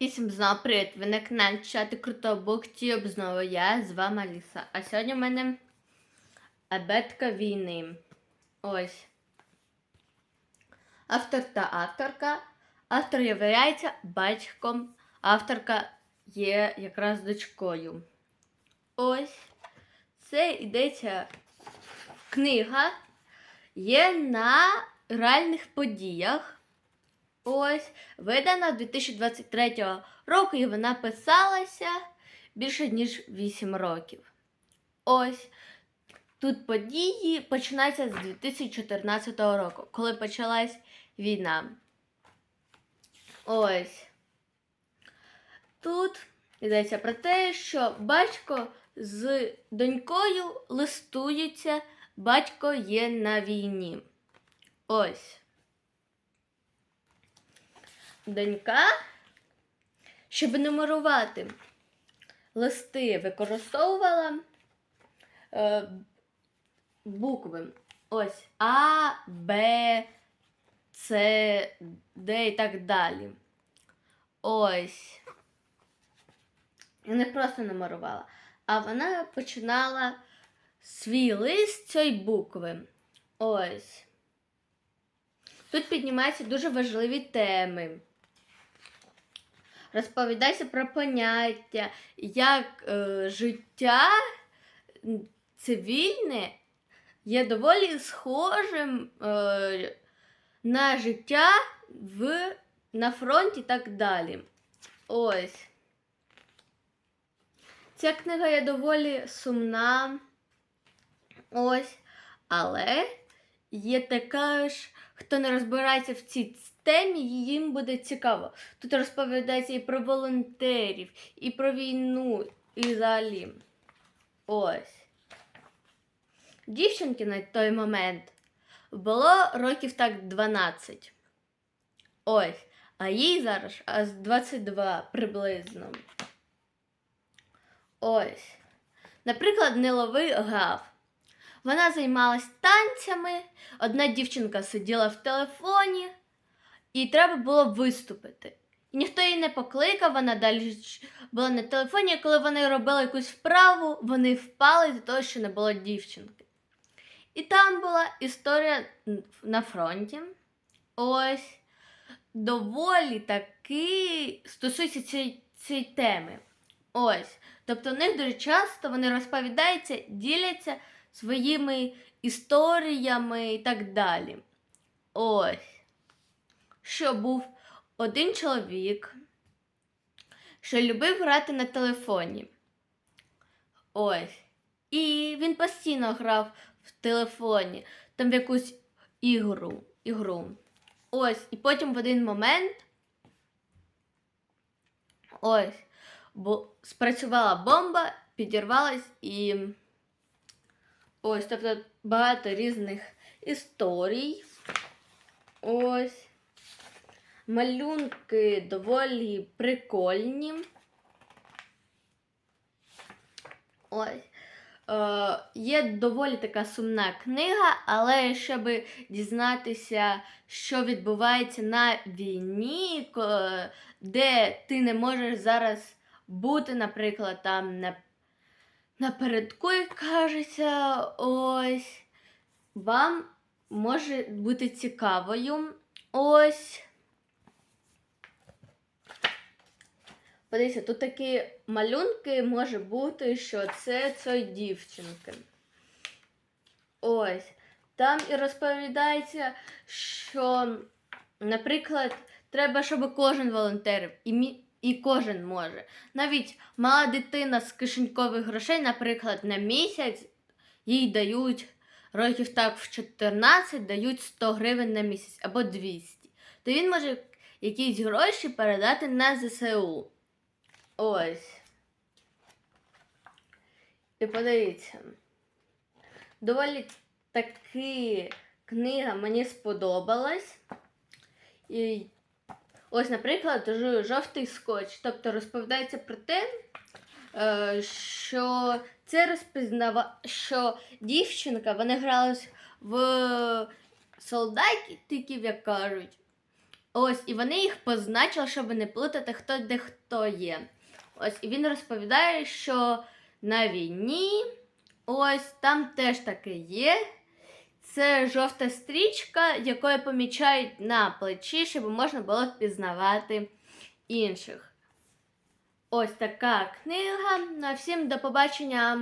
І всім знову привіт! Ви на каналі Чати Крутого Буктюб. Знову я з вами Аліса. А сьогодні в мене абетка війни. Ось. Автор та авторка. Автор є батьком, авторка є якраз дочкою. Ось. Це йдеться книга. Є на реальних подіях. Ось, видана 2023 року, і вона писалася більше ніж 8 років. Ось. Тут події починаються з 2014 року, коли почалась війна. Ось. Тут йдеться про те, що батько з донькою листуються, батько є на війні. Ось донька, щоб нумерувати листи, використовувала е, букви. Ось А, Б, С, Д і так далі. Ось. І не просто нумерувала, а вона починала свій лист цієї букви. Ось. Тут піднімаються дуже важливі теми. Розповідається про поняття, як е, життя цивільне є доволі схожим е, на життя в, на фронті і так далі. Ось. Ця книга є доволі сумна. Ось. Але є така ж, хто не розбирається в цій темі, їм буде цікаво. Тут розповідається і про волонтерів, і про війну, і взагалі. Ось. Дівчинки на той момент було років так 12. Ось. А їй зараз аж 22 приблизно. Ось. Наприклад, не лови гав. Вона займалась танцями, одна дівчинка сиділа в телефоні, і треба було виступити. І ніхто її не покликав, вона далі була на телефоні, коли вони робили якусь вправу, вони впали за того, що не було дівчинки. І там була історія на фронті. Ось доволі таки стосується цієї, цієї теми. Ось. Тобто, в них дуже часто вони розповідаються, діляться своїми історіями і так далі. Ось. Що був один чоловік, що любив грати на телефоні. Ось. І він постійно грав в телефоні, там в якусь ігру. ігру. Ось. І потім в один момент. Ось. Бо спрацювала бомба, підірвалась і. Ось, тобто багато різних історій. Ось. Малюнки доволі прикольні. Ось. Е, Є доволі така сумна книга, але щоб дізнатися, що відбувається на війні, де ти не можеш зараз бути, наприклад, там на напередку, як кажеться, ось вам може бути цікавою. Ось. Подивіться, тут такі малюнки може бути, що це цієї дівчинки. Ось. Там і розповідається, що, наприклад, треба, щоб кожен волонтерив. І мі... І кожен може. Навіть мала дитина з кишенькових грошей, наприклад, на місяць їй дають років так в 14 дають 100 гривень на місяць або 200. То він може якісь гроші передати на ЗСУ. Ось. І подивіться. Доволі таки книга мені сподобалась. І Ось, наприклад, жовтий скотч. Тобто розповідається про те, е, що це розпізнава, що дівчинка, вони грались в солдатиків, як кажуть. Ось, і вони їх позначили, щоб не плутати, хто де хто є. Ось, і він розповідає, що на війні ось там теж таке є. Це жовта стрічка, якою помічають на плечі, щоб можна було впізнавати інших. Ось така книга. На всім до побачення.